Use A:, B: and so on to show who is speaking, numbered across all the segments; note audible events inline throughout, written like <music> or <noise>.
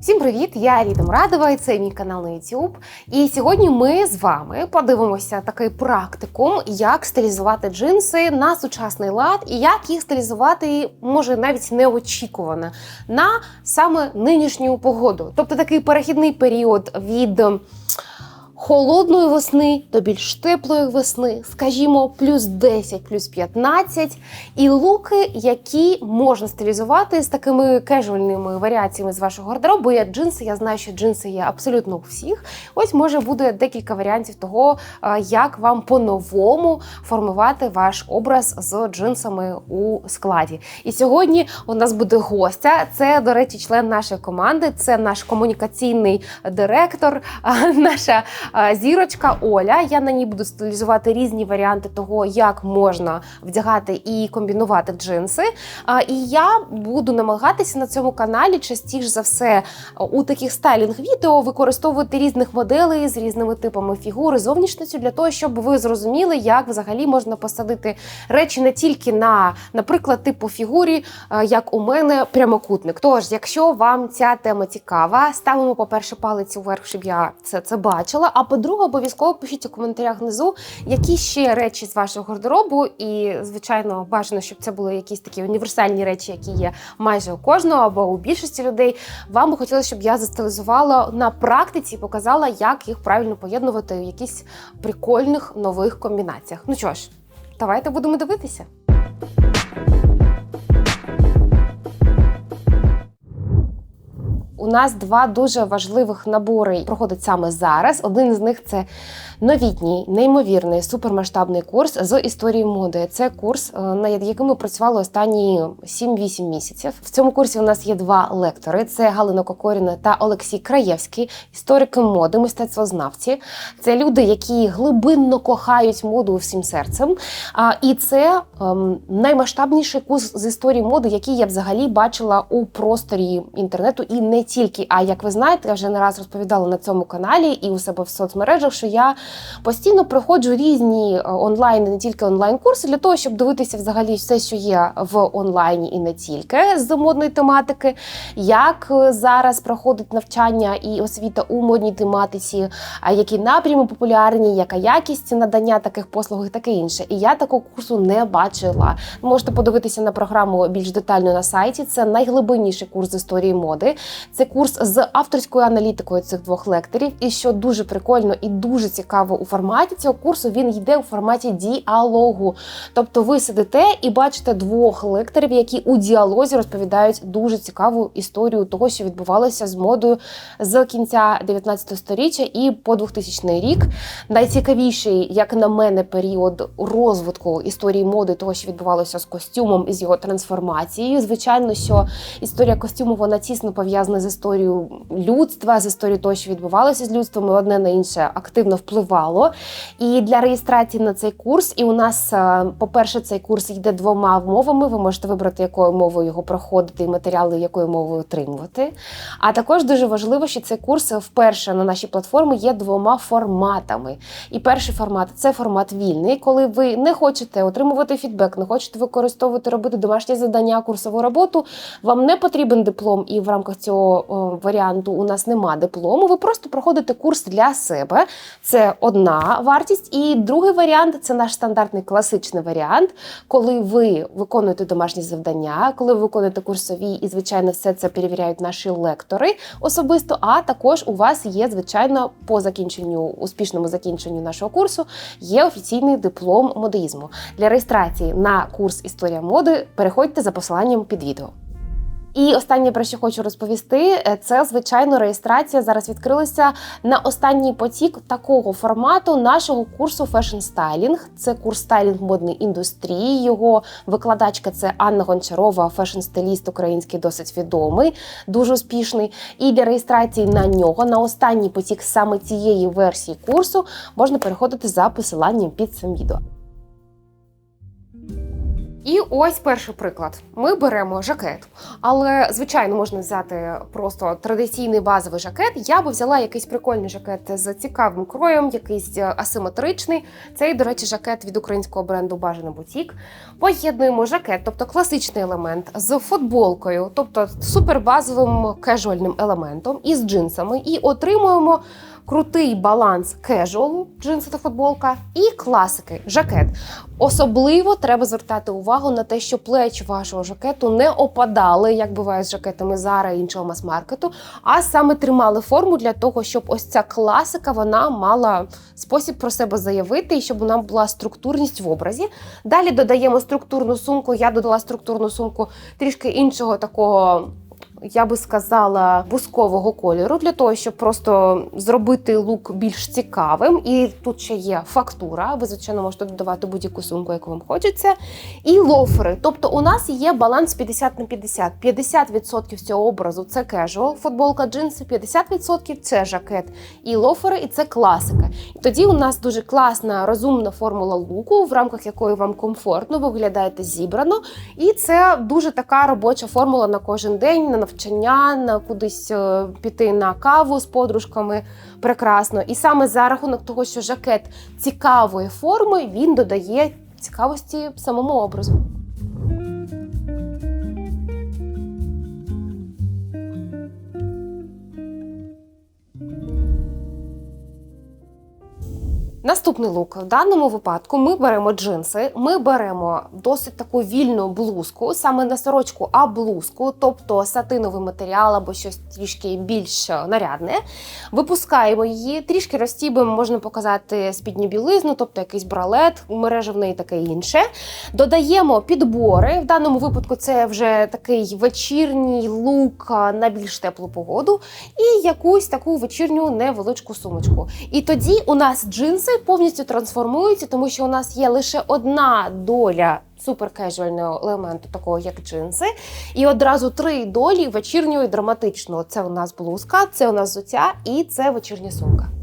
A: Всім привіт! Я Ріта Мрадова і це мій канал на YouTube. І сьогодні ми з вами подивимося такий практикум, як стилізувати джинси на сучасний лад, і як їх стилізувати, може навіть неочікувано, на саме нинішню погоду. Тобто такий перехідний період від холодної весни до більш теплої весни, скажімо, плюс 10, плюс 15, і луки, які можна стилізувати з такими кежуальними варіаціями з вашого гардеробу. Є джинси. Я знаю, що джинси є абсолютно у всіх. Ось може буде декілька варіантів того, як вам по-новому формувати ваш образ з джинсами у складі. І сьогодні у нас буде гостя. Це, до речі, член нашої команди. Це наш комунікаційний директор, наша зірочка Оля. Я на ній буду стилізувати різні варіанти того, як можна вдягати і комбінувати джинси. І я буду намагатися на цьому каналі частіше за все у таких стайлінг-відео використовувати різних моделей з різними типами фігури, зовнішністю для того, щоб ви зрозуміли, як взагалі можна посадити речі не тільки на, наприклад, типу фігурі, е, як у мене прямокутник. Тож, якщо вам ця тема цікава, ставимо, по-перше, палець уверх, щоб я це, це бачила. А по-друге, обов'язково пишіть у коментарях внизу, які ще речі з вашого гардеробу. І, звичайно, бажано, щоб це були якісь такі універсальні речі, які є майже у кожного або у більшості людей. Вам би хотілося, щоб я застилізувала на практиці і показала, як їх правильно поєднувати в якісь прикольних нових комбінаціях. Ну що ж, давайте будемо дивитися. Нас два дуже важливих набори проходять саме зараз. Один з них це новітній, неймовірний супермасштабний курс з історії моди. Це курс, е, над яким ми працювали останні 7-8 місяців. В цьому курсі у нас є два лектори: це Галина Кокоріна та Олексій Краєвський, історики моди, мистецтвознавці. Це люди, які глибинно кохають моду всім серцем. І це ем, наймасштабніший курс з історії моди, який я взагалі бачила у просторі інтернету, і не тільки. А як ви знаєте, я вже не раз розповідала на цьому каналі і у себе в соцмережах, що я постійно проходжу різні е, онлайн, не тільки онлайн-курси для того, щоб дивитися взагалі все, що є в онлайні, і не тільки з модної тематики, як е, зараз проходить навчання і освіта у модній тематиці, які напрями популярні, яка якість надання таких послуг і таке інше. І я такого курсу не бачила. Можете подивитися на програму більш детально на сайті. Це найглибинніший курс з історії моди. Це курс з авторською аналітикою цих двох лекторів. І що дуже прикольно і дуже цікаво у форматі цього курсу, він йде у форматі діалогу. Тобто ви сидите і бачите двох лекторів, які у діалозі розповідають дуже цікаву історію того, що відбувалося з модою з кінця 19 століття і по 2000 рік. Найцікавіший, як на мене, період розвитку історії моди, того, що відбувалося з костюмом і з його трансформацією. Звичайно, що історія костюму вона тісно пов'язана з історією людства, з історією того, що відбувалося з людством, і одне на інше активно впливало. І для реєстрації на цей курс, і у нас, е, по-перше, цей курс йде двома мовами. Ви можете вибрати, якою мовою його проходити, і матеріали, якою мовою отримувати. А також дуже важливо, що цей курс вперше на нашій платформі є двома форматами. І перший формат це формат вільний, коли ви не хочете отримувати фідбек, не хочете використовувати, робити домашні завдання, курсову роботу. Вам не потрібен диплом, і в рамках цього варіанту у нас нема диплому. Ви просто проходите курс для себе. Це одна вартість. І другий варіант це наш стандартний класичний варіант, коли ви виконуєте домашні завдання, коли ви виконуєте курсові, і звичайно, все це перевіряють наші лектори особисто. А також у вас є, звичайно, по закінченню успішному закінченню нашого курсу є офіційний диплом модеїзму. Для реєстрації на курс Історія моди переходьте за посиланням під відео. І останнє про що хочу розповісти, е, це звичайно реєстрація. Зараз відкрилася на останній потік такого формату нашого курсу Fashion Styling. Це курс стайлінг модної індустрії. Його викладачка це Анна Гончарова, фешн-стиліст український, досить відомий, дуже успішний. І для реєстрації на нього на останній потік саме цієї версії курсу можна переходити за посиланням під цим відео. І ось перший приклад. Ми беремо жакет, але звичайно можна взяти просто традиційний базовий жакет. Я би взяла якийсь прикольний жакет з цікавим кроєм, якийсь е, асиметричний. Цей, до речі, жакет від українського бренду Бажаний бутік. Поєднуємо жакет, тобто класичний елемент, з футболкою, тобто супербазовим кежуальним елементом, і з джинсами, і отримуємо крутий баланс кежуалу, джинси та футболка, і класики, жакет. Особливо треба звертати увагу на те, що плечі вашого жакету не опадали, як буває з жакетами Zara і іншого мас-маркету, а саме тримали форму для того, щоб ось ця класика вона мала спосіб про себе заявити і щоб вона була структурність в образі. Далі додаємо структурну сумку. Я додала структурну сумку трішки іншого такого. Я би сказала бускового кольору для того, щоб просто зробити лук більш цікавим. І тут ще є фактура. Ви звичайно можете додавати будь-яку сумку, яку вам хочеться. І лофери. Тобто, у нас є баланс 50 на 50. 50% цього образу це кежуал, футболка, джинси, 50% це жакет і лофери, і це класика. І тоді у нас дуже класна розумна формула луку, в рамках якої вам комфортно, ви виглядаєте зібрано. І це дуже така робоча формула на кожен день, на навчання, на кудись е, піти на каву з подружками. Прекрасно. І саме за рахунок того, що жакет цікавої форми, він додає цікавості самому образу. Наступний лук. В даному випадку ми беремо джинси, ми беремо досить таку вільну блузку, саме не сорочку, а блузку, тобто сатиновий матеріал або щось трішки більш нарядне. Випускаємо її, трішки розтібуємо, можна показати спідню білизну, тобто якийсь бралет, мережевний і таке інше. Додаємо підбори. В даному випадку це вже такий вечірній лук на більш теплу погоду, і якусь таку вечірню невеличку сумочку. І тоді у нас джинси повністю трансформуються, тому що у нас є лише одна доля суперкежуального елементу, такого як джинси, і одразу три долі вечірнього і драматичного. Це у нас блузка, це у нас зуття і це вечірня сумка.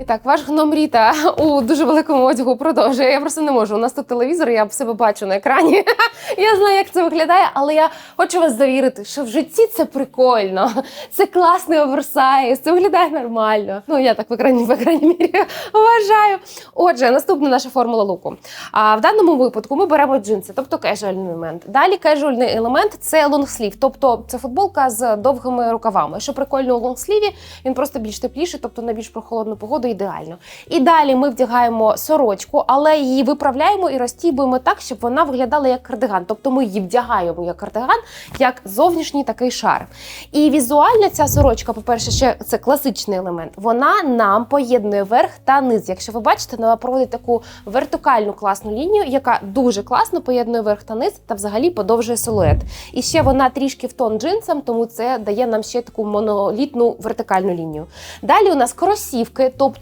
A: І так, ваш гном Ріта <laughs> у дуже великому одягу продовжує. Я просто не можу. У нас тут телевізор, я себе бачу на екрані. <laughs> Я знаю, як це виглядає, але я хочу вас завірити, що в житті це прикольно. Це класний оверсайз, це виглядає нормально. Ну я так в екрані, в екрані мірі <laughs> вважаю. Отже, наступна наша формула луку. А в даному випадку ми беремо джинси, тобто кежуальний елемент. Далі кежуальний елемент це лонгслів, тобто це футболка з довгими рукавами. Що прикольно у лонгсліві, він просто більш тепліший, тобто на більш прохолодну погоду ідеально. І далі ми вдягаємо сорочку, але її виправляємо і розтібуємо так, щоб вона виглядала як кардиган. Тобто ми її вдягаємо як кардиган, як зовнішній такий шар. І візуально ця сорочка, по-перше, ще це класичний елемент. Вона нам поєднує верх та низ. Якщо ви бачите, вона проводить таку вертикальну класну лінію, яка дуже класно поєднує верх та низ та взагалі подовжує силует. І ще вона трішки в тон джинсам, тому це дає нам ще таку монолітну вертикальну лінію. Далі у нас кросівки, тобто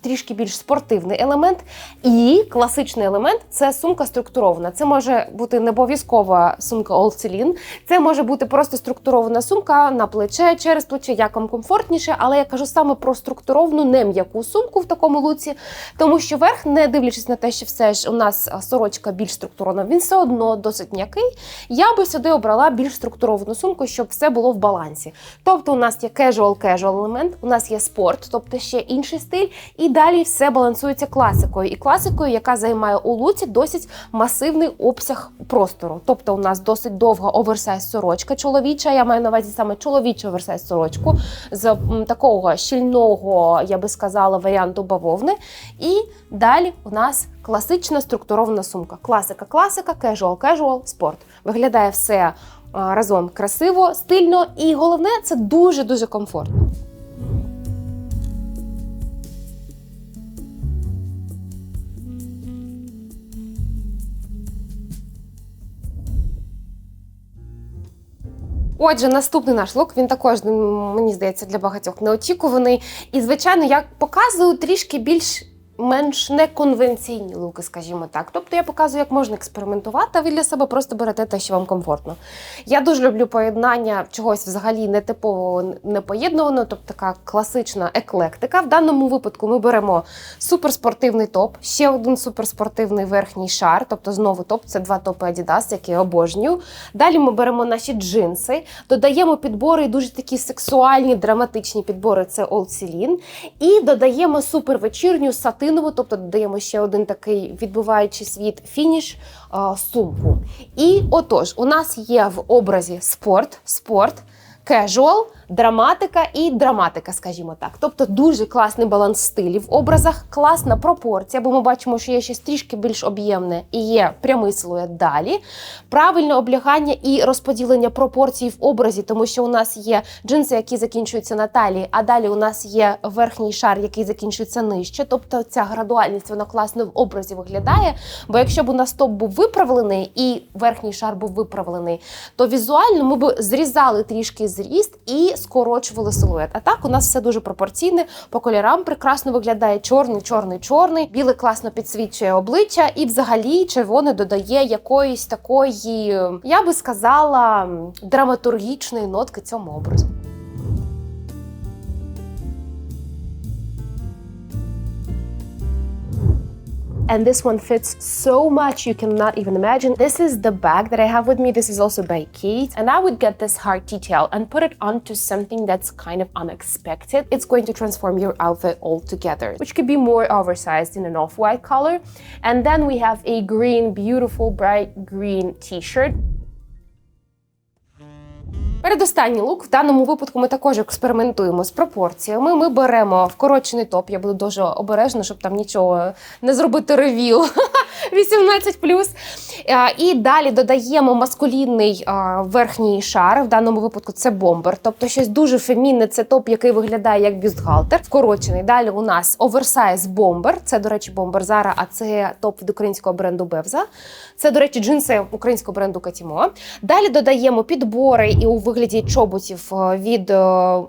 A: трішки більш спортивний елемент. І класичний елемент це сумка структурована. Це може бути не обов'язкова сумка Celine, це може бути просто структурована сумка на плече, через плече, як вам комфортніше, але я кажу саме про структуровану, не м'яку сумку в такому луці, тому що верх, не дивлячись на те, що все ж у нас сорочка більш структурована, він все одно досить м'який. Я би сюди обрала більш структуровану сумку, щоб все було в балансі. Тобто, у нас є casual-casual елемент, у нас є спорт, тобто ще інший стиль, і далі все балансується класикою. І класикою, яка займає у луці досить масивний обсяг простору. Тобто, у нас досить довга оверсайз сорочка чоловіча. Я маю на увазі саме чоловічу оверсайз сорочку з такого щільного, я би сказала, варіанту бавовни. І далі у нас класична структурована сумка. Класика, класика, кежуал, кежуал, спорт. Виглядає все разом красиво, стильно, і головне це дуже дуже комфортно. Отже, наступний наш лук, він також мені здається для багатьох неочікуваний. І, звичайно, я показую трішки більш менш неконвенційні луки, скажімо так. Тобто я показую, як можна експериментувати, а ви для себе просто берете те, що вам комфортно. Я дуже люблю поєднання чогось взагалі нетипового, непоєднуваного, тобто така класична еклектика. В даному випадку ми беремо суперспортивний топ, ще один суперспортивний верхній шар, тобто знову топ, це два топи Adidas, які я обожнюю. Далі ми беремо наші джинси, додаємо підбори, дуже такі сексуальні, драматичні підбори. Це Old Celine. І додаємо супервечірню сатинову, тобто додаємо ще один такий відбуваючий світ фініш сумку. І отож, у нас є в образі спорт, спорт, кежуал, драматика і драматика, скажімо так. Тобто дуже класний баланс стилів в образах, класна пропорція, бо ми бачимо, що є щось трішки більш об'ємне і є прямий силует далі. Правильне облягання і розподілення пропорцій в образі, тому що у нас є джинси, які закінчуються на талії, а далі у нас є верхній шар, який закінчується нижче. Тобто ця градуальність вона класно в образі виглядає. Бо якщо б у нас топ був виправлений і верхній шар був виправлений, то візуально ми б зрізали трішки зріст і скорочували силует. А так у нас все дуже пропорційне. По кольорам прекрасно виглядає чорний, чорний, чорний. Білий класно підсвічує обличчя, і взагалі червоне додає якоїсь такої, я би сказала, драматургічної нотки цьому образу. And this one fits so much you cannot even imagine. This is the bag that I have with me. This is also by Kate. And I would get this heart detail and put it onto something that's kind of unexpected. It's going to transform your outfit altogether, which could be more oversized in an off-white color. And then we have a green, beautiful, bright green t-shirt. Передостанній лук в даному випадку ми також експериментуємо з пропорціями. Ми беремо вкорочений топ. Я буду дуже обережна, щоб там нічого не зробити ревіл. <laughs> 18 І далі додаємо маскулінний верхній шар. В даному випадку це бомбер. Тобто щось дуже фемінне. Це топ, який виглядає як бюстгальтер. Вкорочений. Далі у нас оверсайз бомбер. Це, до речі, бомбер Зара, а це топ від українського бренду Бевза. Це, до речі, джинси українського бренду Катімо. Далі додаємо підбори і у вигляді чоботів е, від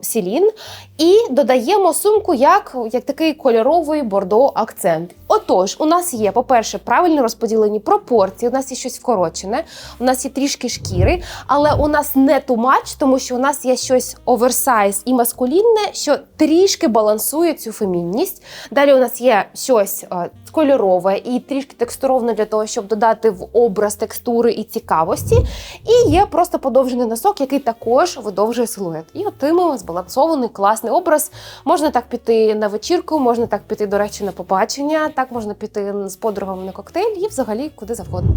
A: Сілін. І додаємо сумку як, як такий кольоровий бордо акцент. Отож, у нас є, по-перше, правильно розподілені пропорції. У нас є щось вкорочене, у нас є трішки шкіри, але у нас не тумач, тому що у нас є щось оверсайз і маскулінне, що трішки балансує цю фемінність. Далі у нас є щось е, кольорове і трішки текстуроване для того, щоб додати в образ текстури і цікавості. І є просто подовжений носок, який також видовжує силует. І отримуємо збалансований класний образ. Можна так піти на вечірку, можна так піти, до речі, на побачення, так можна піти з подругами на коктейль і взагалі куди завгодно.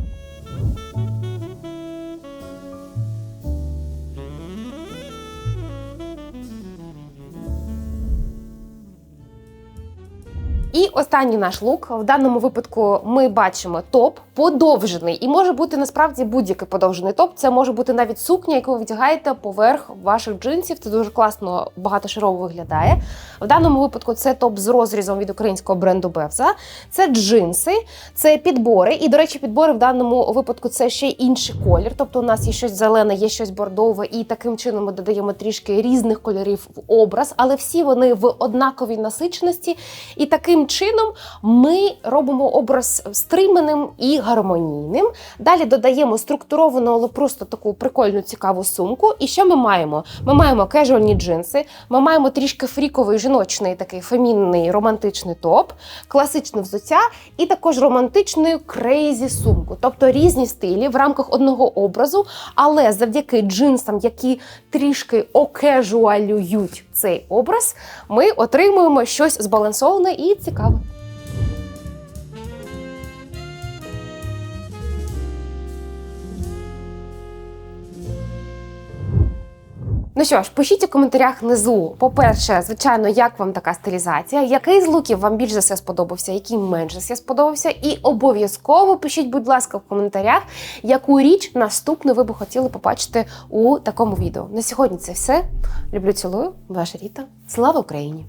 A: І останній наш лук. В даному випадку ми бачимо топ подовжений, і може бути насправді будь-який подовжений топ. Це може бути навіть сукня, яку ви вдягаєте поверх ваших джинсів. Це дуже класно, багатошарово виглядає. В даному випадку це топ з розрізом від українського бренду Бевза. Це джинси, це підбори. І, до речі, підбори в даному випадку це ще інший колір. Тобто у нас є щось зелене, є щось бордове, і таким чином ми додаємо трішки різних кольорів в образ, але всі вони в однаковій насиченості. І таким чином ми робимо образ стриманим і гармонійним. Далі додаємо структуровану, але просто таку прикольну цікаву сумку. І що ми маємо? Ми маємо кежуальні джинси, ми маємо трішки фріковий жіночний такий фемінний романтичний топ, класичне взуття і також романтичну крейзі сумку. Тобто різні стилі в рамках одного образу, але завдяки джинсам, які трішки окежуалюють цей образ, ми отримуємо щось збалансоване і цікаве. Ну що ж, пишіть у коментарях внизу. По-перше, звичайно, як вам така стилізація, який з луків вам більш за все сподобався, який менш за все сподобався. І обов'язково пишіть, будь ласка, в коментарях, яку річ наступну ви би хотіли побачити у такому відео. На сьогодні це все. Люблю, цілую, ваша Ріта. Слава Україні!